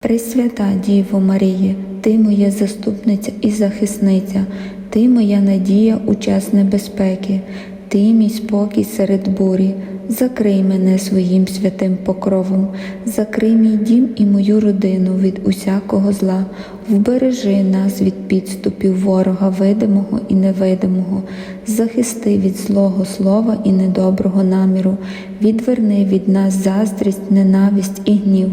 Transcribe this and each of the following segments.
Пресвята Діво Маріє, Ти моя заступниця і захисниця, Ти моя надія у час небезпеки, Ти мій спокій серед бурі. Закрий мене своїм святим покровом, закрий мій дім і мою родину від усякого зла, вбережи нас від підступів ворога видимого і невидимого, захисти від злого слова і недоброго наміру, відверни від нас заздрість, ненависть і гнів.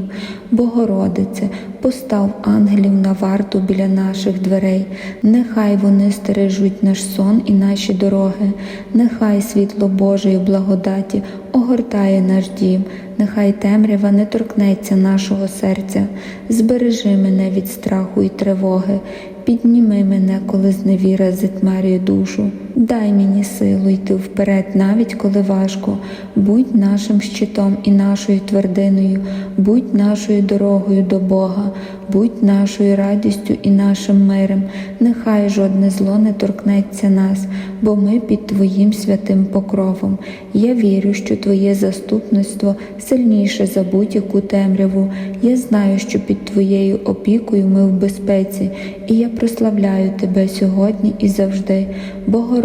Богородице, постав ангелів на варту біля наших дверей, нехай вони стережуть наш сон і наші дороги, нехай світло Божої благодаті огортає наш дім, нехай темрява не торкнеться нашого серця, збережи мене від страху і тривоги, підніми мене, коли зневіра затьмарює душу. Дай мені силу йти вперед, навіть коли важко. Будь нашим щитом і нашою твердиною, будь нашою дорогою до Бога, будь нашою радістю і нашим миром. Нехай жодне зло не торкнеться нас, бо ми під Твоїм святим покровом. Я вірю, що Твоє заступництво сильніше за будь-яку темряву. Я знаю, що під Твоєю опікою ми в безпеці, і я прославляю Тебе сьогодні і завжди. Богородице,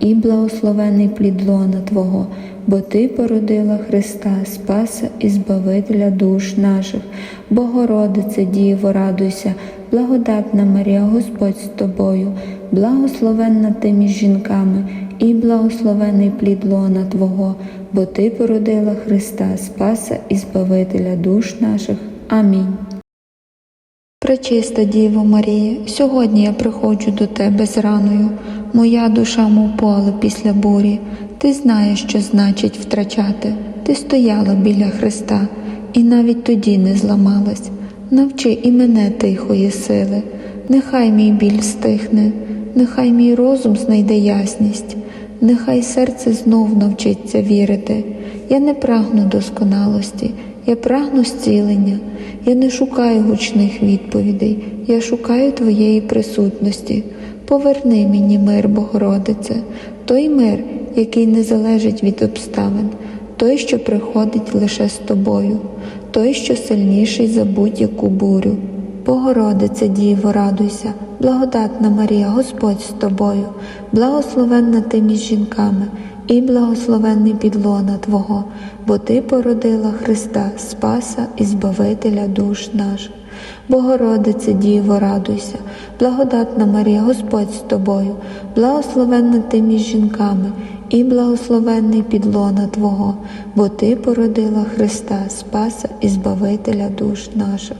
і благословений плід лона Твого, бо Ти породила Христа, Спаса і Збавителя душ наших. Богородице, Діво, радуйся, благодатна Марія, Господь з тобою, благословенна ти між жінками, і благословений плід лона Твого, бо Ти породила Христа, Спаса і Збавителя душ наших. Амінь. Пречиста Діво Марія, сьогодні я приходжу до Тебе з раною. Моя душа, мов поле після бурі. Ти знаєш, що значить втрачати. Ти стояла біля Христа, і навіть тоді не зламалась. Навчи і мене тихої сили, нехай мій біль стихне, нехай мій розум знайде ясність, нехай серце знов навчиться вірити. Я не прагну досконалості, я прагну зцілення. Я не шукаю гучних відповідей, я шукаю Твоєї присутності. Поверни мені мир, Богородице, той мир, який не залежить від обставин, той, що приходить лише з тобою, той, що сильніший за будь-яку бурю. Богородице, Діво, радуйся, благодатна Марія, Господь з тобою, благословенна ти між жінками, і благословенний підлона Твого, бо Ти породила Христа, Спаса і Збавителя душ наших. Богородице, Діво, радуйся, благодатна Марія, Господь з тобою, благословенна ти між жінками, і благословенний підлона Твого, бо Ти породила Христа, Спаса і Збавителя душ наших.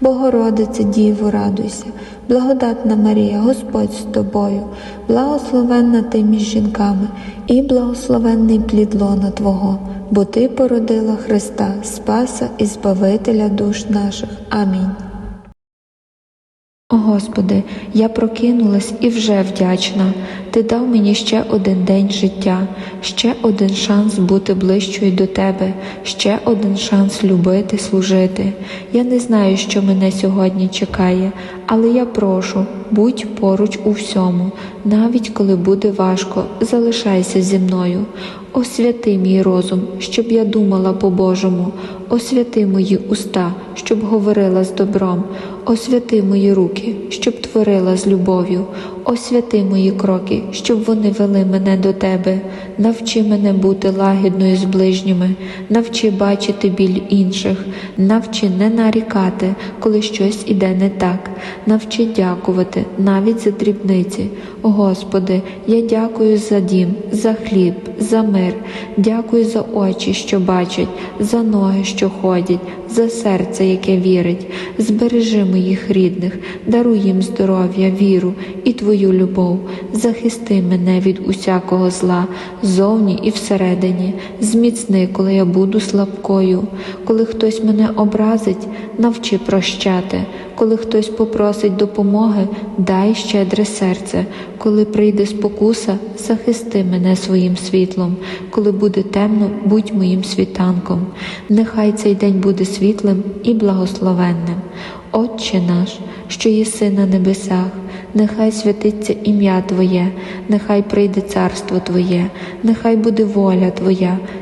Богородице, Діво, радуйся, благодатна Марія, Господь з тобою, благословенна ти між жінками, і благословенний плід лона Твого, бо Ти породила Христа, Спаса і Збавителя душ наших. Амінь. Господи, я прокинулась і вже вдячна. Ти дав мені ще один день життя, ще один шанс бути ближчою до Тебе, ще один шанс любити, служити. Я не знаю, що мене сьогодні чекає, але я прошу, будь поруч у всьому, навіть коли буде важко, залишайся зі мною. Освяти мій розум, щоб я думала по-божому, освяти мої уста, щоб говорила з добром, освяти мої руки, щоб творила з любов'ю, освяти мої кроки, щоб вони вели мене до тебе. Навчи мене бути лагідною з ближніми, навчи бачити біль інших, навчи не нарікати, коли щось іде не так, навчи дякувати навіть за дрібниці. Господи, я дякую за дім, за хліб, за мир, дякую за очі, що бачать, за ноги, що ходять, за серце, яке вірить. Збережи моїх рідних, даруй їм здоров'я, віру і Твою любов. Захисти мене від усякого зла, зовні і всередині. Зміцни, коли я буду слабкою, коли хтось мене образить, навчи прощати. Коли хтось попросить допомоги, дай щедре серце. Коли прийде спокуса, захисти мене своїм світлом. Коли буде темно, будь моїм світанком. Нехай цей день буде світлим і благословенним. Отче наш, що єси на небесах, нехай святиться ім'я Твоє, нехай прийде царство Твоє, нехай буде воля Твоя,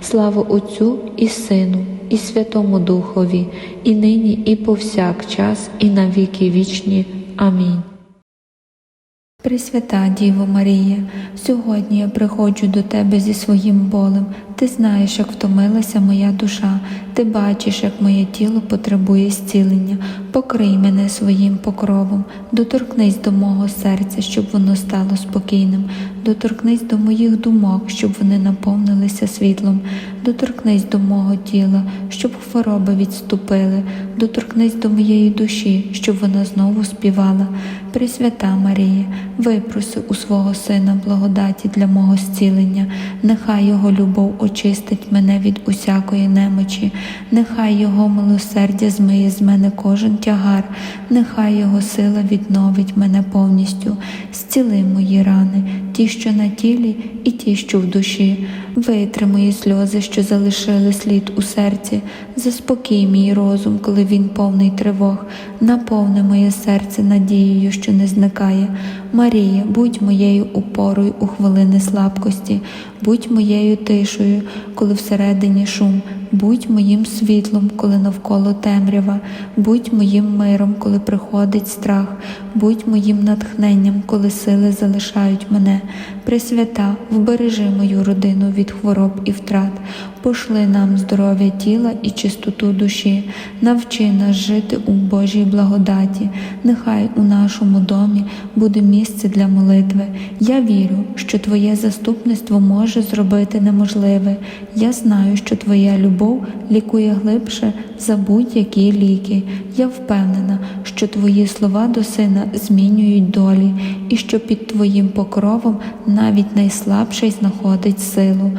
Слава Отцю і Сину, і Святому Духові, і нині, і повсякчас, і на віки вічні. Амінь. Пресвята Діво Марія, сьогодні я приходжу до Тебе зі своїм болем. Ти знаєш, як втомилася моя душа, ти бачиш, як моє тіло потребує зцілення. Покрий мене своїм покровом, доторкнись до мого серця, щоб воно стало спокійним, доторкнись до моїх думок, щоб вони наповнилися світлом, доторкнись до мого тіла, щоб хвороби відступили, доторкнись до моєї душі, щоб вона знову співала. Пресвята Марія, випроси у свого Сина благодаті для мого зцілення, нехай Його любов очистить мене від усякої немочі, нехай Його милосердя змиє з мене кожен тягар, нехай Його сила відновить мене повністю, зціли мої рани, ті, що на тілі, і ті, що в душі, витри мої сльози, що залишили слід у серці, заспокій мій розум, коли він повний тривог, наповни моє серце надією, що не зникає. Марія, будь моєю упорою у хвилини слабкості, будь моєю тишею, коли всередині шум, будь моїм світлом, коли навколо темрява, будь моїм миром, коли приходить страх, будь моїм натхненням, коли сили залишають мене. Пресвята, вбережи мою родину від хвороб і втрат, пошли нам здоров'я тіла і чистоту душі, навчи нас жити у Божій благодаті. Нехай у нашому домі буде місце для молитви. Я вірю, що Твоє заступництво може зробити неможливе. Я знаю, що Твоя любов лікує глибше за будь-які ліки. Я впевнена, що Твої слова до сина змінюють долі, і що під Твоїм покровом навіть найслабший знаходить силу.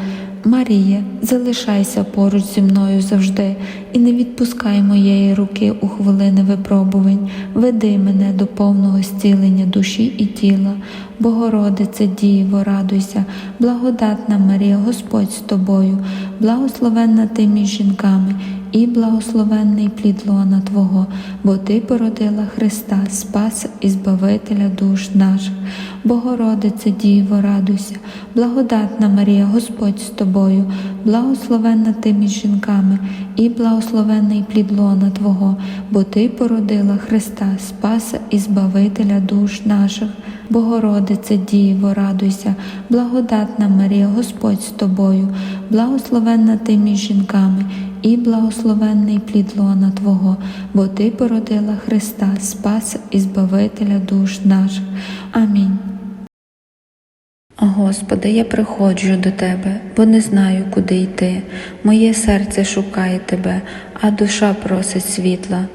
Марія, залишайся поруч зі мною завжди і не відпускай моєї руки у хвилини випробувань, веди мене до повного зцілення душі і тіла. Богородице, Діво, радуйся, благодатна Марія, Господь з тобою, благословенна ти між жінками, і благословенний плід лона Твого, бо Ти породила Христа, Спаса і Збавителя душ наших. Богородице, Діво, радуйся, благодатна Марія, Господь з тобою, благословенна ти між жінками, і благословенний плід лона Твого, бо Ти породила Христа, Спаса і Збавителя душ наших. Богородице, Діво, радуйся, благодатна Марія, Господь з тобою, благословенна ти між жінками, і благословенний плід лона Твого, бо Ти породила Христа, Спаса і Збавителя душ наших. Амінь. Господи, я приходжу до Тебе, бо не знаю, куди йти. Моє серце шукає Тебе, а душа просить світла.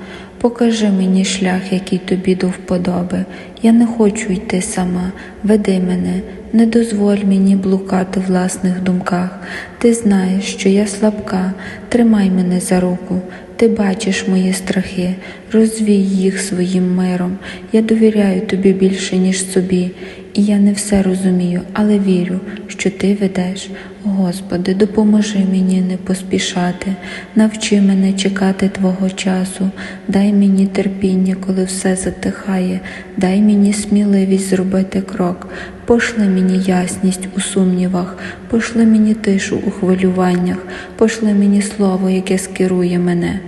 Покажи мені шлях, який тобі до вподоби. Я не хочу йти сама, веди мене, не дозволь мені блукати в власних думках. Ти знаєш, що я слабка, тримай мене за руку. Ти бачиш мої страхи, розвій їх своїм миром. Я довіряю тобі більше, ніж собі, і я не все розумію, але вірю, що ти ведеш. Господи, допоможи мені не поспішати, навчи мене чекати Твого часу, дай мені терпіння, коли все затихає, дай мені сміливість зробити крок, пошли мені ясність у сумнівах, пошли мені тишу у хвилюваннях, пошли мені слово, яке скерує мене.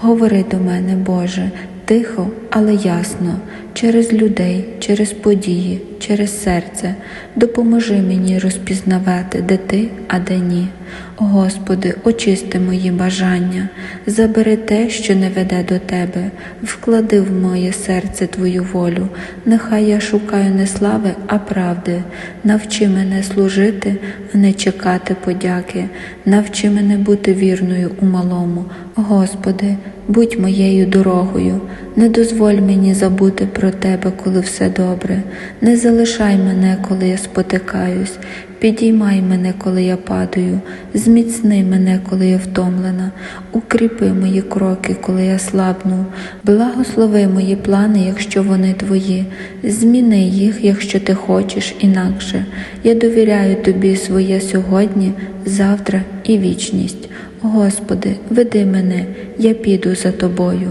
Говори до мене, Боже, тихо, але ясно, через людей, через події, через серце, допоможи мені розпізнавати, де ти, а де ні. Господи, очисти мої бажання, забери те, що не веде до Тебе, вклади в моє серце Твою волю, нехай я шукаю не слави, а правди. Навчи мене служити, а не чекати подяки, навчи мене бути вірною у малому. Господи, будь моєю дорогою, не дозволь мені забути про Тебе, коли все добре, не залишай мене, коли я спотикаюсь. Підіймай мене, коли я падаю, зміцни мене, коли я втомлена, укріпи мої кроки, коли я слабну, благослови мої плани, якщо вони твої, зміни їх, якщо ти хочеш інакше. Я довіряю тобі своє сьогодні, завтра і вічність. Господи, веди мене, я піду за тобою.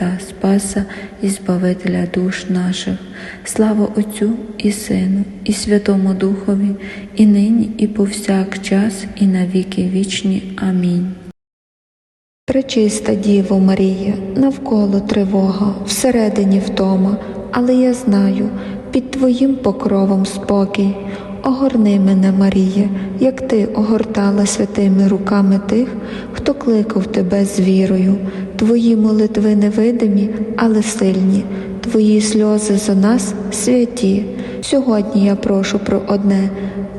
Спаса і Збавителя душ наших. Слава Отцю і Сину, і Святому Духові, і нині, і повсякчас, і на віки вічні. Амінь. Пречиста Діво Марія, навколо тривога, всередині втома, але я знаю, під Твоїм покровом спокій. Огорни мене, Марія, як ти огортала святими руками тих, хто кликав тебе з вірою. Твої молитви невидимі, але сильні, Твої сльози за нас святі. Сьогодні я прошу про одне: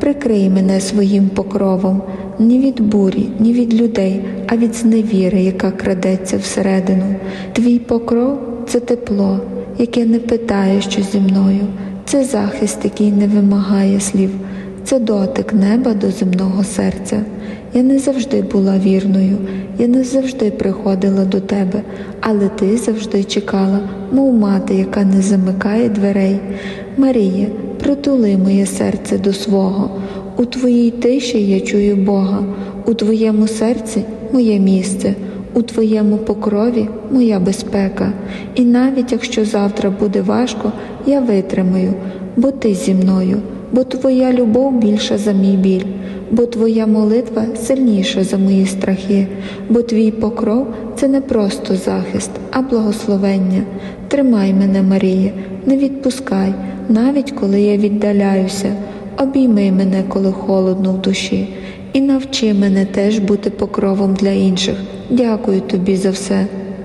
прикрий мене своїм покровом, ні від бурі, ні від людей, а від зневіри, яка крадеться всередину. Твій покров це тепло, яке не питає, що зі мною. Це захист, який не вимагає слів, це дотик неба до земного серця. Я не завжди була вірною, я не завжди приходила до тебе, але ти завжди чекала, мов мати, яка не замикає дверей. Марія, притули моє серце до свого. У твоїй тиші я чую Бога, у твоєму серці моє місце, у твоєму покрові моя безпека. І навіть якщо завтра буде важко, я витримаю, бо ти зі мною, бо твоя любов більша за мій біль, бо твоя молитва сильніша за мої страхи, бо твій покров це не просто захист, а благословення. Тримай мене, Марія, не відпускай, навіть коли я віддаляюся. Обійми мене, коли холодно в душі, і навчи мене теж бути покровом для інших. Дякую тобі за все.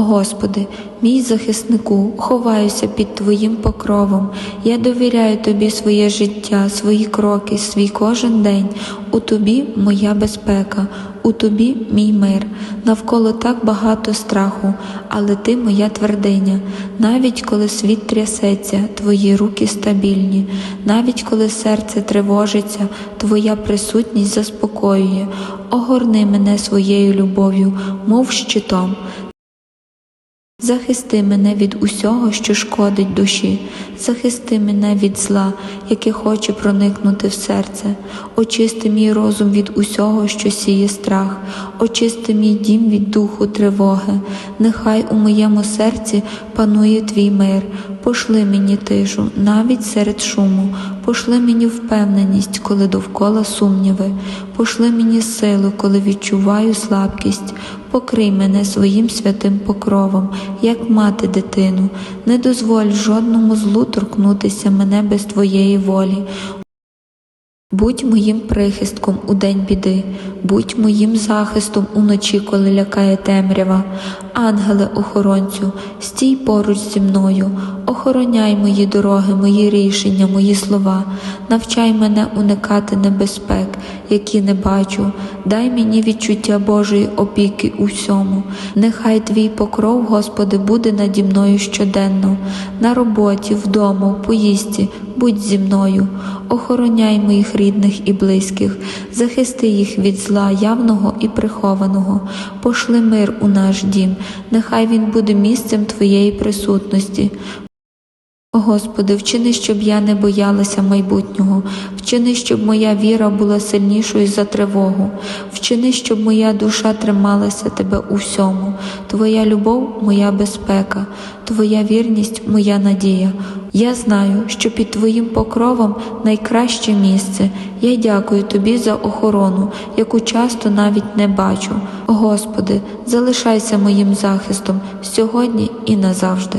Господи, мій захиснику, ховаюся під Твоїм покровом. Я довіряю Тобі своє життя, свої кроки, свій кожен день. У Тобі моя безпека, у Тобі мій мир. Навколо так багато страху, але Ти моя твердиня. Навіть коли світ трясеться, Твої руки стабільні, навіть коли серце тривожиться, Твоя присутність заспокоює. Огорни мене своєю любов'ю, мов щитом. Захисти мене від усього, що шкодить душі, захисти мене від зла, яке хоче проникнути в серце, очисти мій розум від усього, що сіє страх, очисти мій дім від духу тривоги, нехай у моєму серці панує твій мир, пошли мені тишу, навіть серед шуму, пошли мені впевненість, коли довкола сумніви, пошли мені силу, коли відчуваю слабкість, покрий мене своїм святим покровом, як мати дитину, не дозволь жодному злу торкнутися мене без твоєї волі. Будь моїм прихистком у день біди, будь моїм захистом уночі, коли лякає темрява. Ангеле охоронцю, стій поруч зі мною, охороняй мої дороги, мої рішення, мої слова, навчай мене уникати небезпек, які не бачу, дай мені відчуття Божої опіки у всьому. Нехай твій покров, Господи, буде наді мною щоденно, на роботі, вдома, в поїздці, будь зі мною, охороняй моїх рідних і близьких, захисти їх від зла явного і прихованого, пошли мир у наш дім, нехай він буде місцем Твоєї присутності. Господи, вчини, щоб я не боялася майбутнього, вчини, щоб моя віра була сильнішою за тривогу, вчини, щоб моя душа трималася Тебе у всьому, Твоя любов моя безпека, Твоя вірність моя надія. Я знаю, що під Твоїм покровом найкраще місце. Я дякую Тобі за охорону, яку часто навіть не бачу. Господи, залишайся моїм захистом сьогодні і назавжди.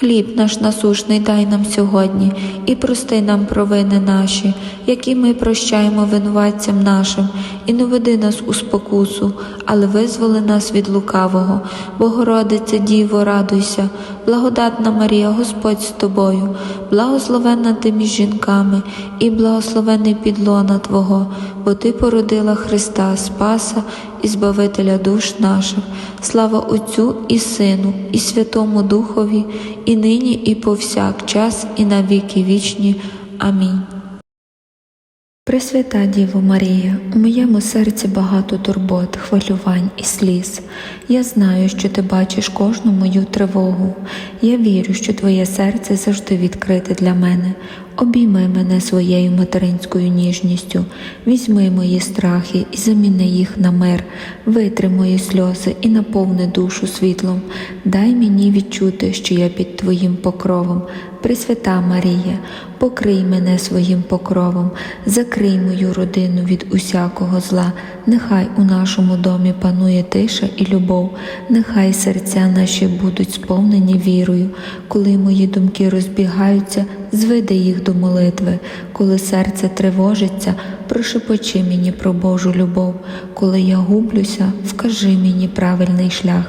Хліб наш насушний дай нам сьогодні і прости нам провини наші, які ми прощаємо винуватцям нашим, і не веди нас у спокусу, але визволи нас від лукавого. Богородице Діво, радуйся, благодатна Марія, Господь з тобою, благословенна ти між жінками, і благословений підлона Твого, бо Ти породила Христа, Спаса і Збавителя душ наших. Слава Отцю і Сину, і Святому Духові, і нині, і повсякчас, і на віки вічні. Амінь. Пресвята Діво Марія, у моєму серці багато турбот, хвилювань і сліз. Я знаю, що ти бачиш кожну мою тривогу. Я вірю, що твоє серце завжди відкрите для мене. Обійми мене своєю материнською ніжністю, візьми мої страхи і заміни їх на мир, витри мої сльози і наповни душу світлом. Дай мені відчути, що я під Твоїм покровом. Пресвята Марія, покрий мене своїм покровом, закрий мою родину від усякого зла, нехай у нашому домі панує тиша і любов, нехай серця наші будуть сповнені вірою, коли мої думки розбігаються, зведи їх до молитви, коли серце тривожиться, прошепочи мені про Божу любов, коли я гублюся, вкажи мені правильний шлях.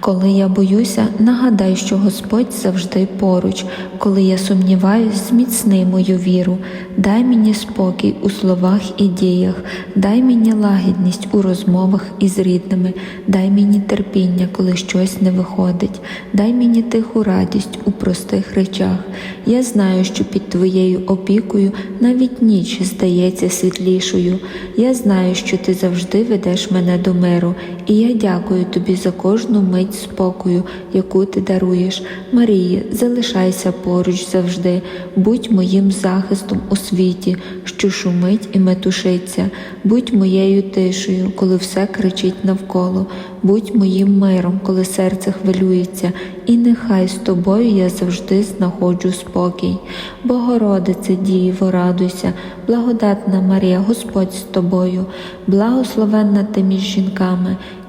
Коли я боюся, нагадай, що Господь завжди поруч. Коли я сумніваюсь, зміцни мою віру, дай мені спокій у словах і діях, дай мені лагідність у розмовах із рідними, дай мені терпіння, коли щось не виходить, дай мені тиху радість у простих речах. Я знаю, що під Твоєю опікою навіть ніч здається світлішою. Я знаю, що ти завжди ведеш мене до миру, і я дякую тобі за кожну мить спокою, яку ти даруєш. Марії, залишайся поруч завжди, будь моїм захистом у світі, що шумить і метушиться, будь моєю тишею, коли все кричить навколо, будь моїм миром, коли серце хвилюється, і нехай з тобою я завжди знаходжу спокій. Богородице, Діво, радуйся, благодатна Марія, Господь з тобою, благословенна ти між жінками,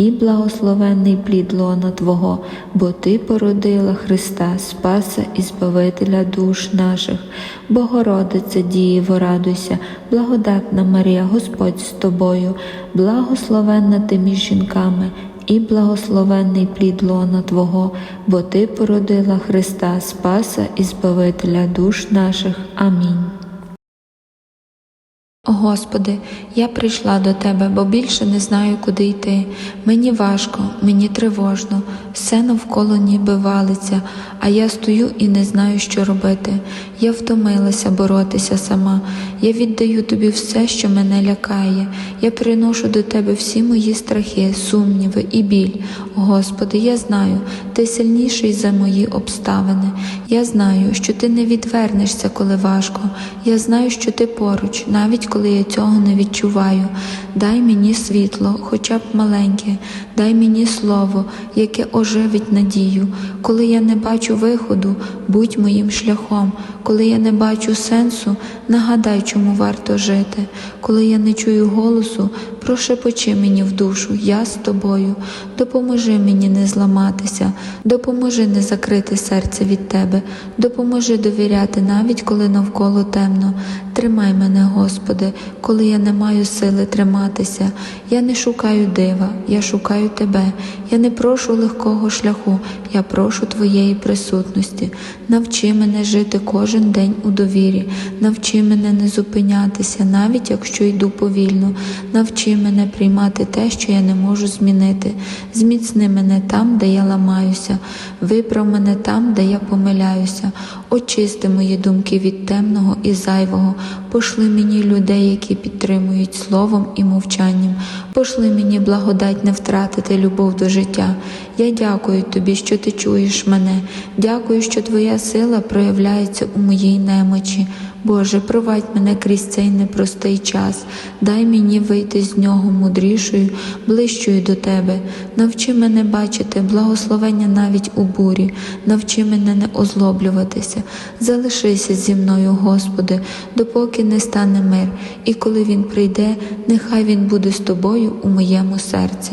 і благословенний плід лона Твого, бо Ти породила Христа, Спаса і Збавителя душ наших. Богородице, Дієво, радуйся, благодатна Марія, Господь з тобою, благословенна ти між жінками. і благословенний плід лона Твого, бо Ти породила Христа Спаса і Збавителя душ наших. Амінь. Господи, я прийшла до Тебе, бо більше не знаю, куди йти. Мені важко, мені тривожно, все навколо ніби валиться, а я стою і не знаю, що робити. Я втомилася боротися сама. Я віддаю Тобі все, що мене лякає. Я приношу до Тебе всі мої страхи, сумніви і біль. Господи, я знаю, Ти сильніший за мої обставини. Я знаю, що Ти не відвернешся, коли важко. Я знаю, що Ти поруч, навіть коли я цього не відчуваю. Дай мені світло, хоча б маленьке, дай мені слово, яке оживить надію. Коли я не бачу виходу, будь моїм шляхом. Коли я не бачу сенсу, нагадай, чому варто жити. Коли я не чую голосу, прошепочи мені в душу, я з тобою. Допоможи мені не зламатися, допоможи не закрити серце від тебе, допоможи довіряти, навіть коли навколо темно. Тримай мене, Господи, коли я не маю сили триматися. Я не шукаю дива, я шукаю Тебе. Я не прошу легкого шляху, я прошу Твоєї присутності. Навчи мене жити кожен день у довірі, навчи мене не зупинятися, навіть якщо йду повільно. Навчи мене приймати те, що я не можу змінити. Зміцни мене там, де я ламаюся, виправ мене там, де я помиляюся. Очисти мої думки від темного і зайвого. Пошли мені людей, які підтримують словом і мовчанням. Пошли мені благодать не втратити любов до життя. Я дякую тобі, що ти чуєш мене. Дякую, що твоя сила проявляється у моїй немочі. Боже, провадь мене крізь цей непростий час, дай мені вийти з нього мудрішою, ближчою до Тебе. Навчи мене бачити благословення навіть у бурі, навчи мене не озлоблюватися. Залишися зі мною, Господи, допоки не стане мир, і коли він прийде, нехай він буде з тобою у моєму серці.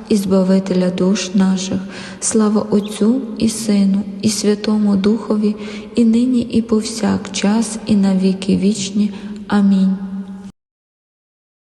і Збавителя душ наших. Слава Отцю і Сину, і Святому Духові, і нині, і повсякчас, і на віки вічні. Амінь.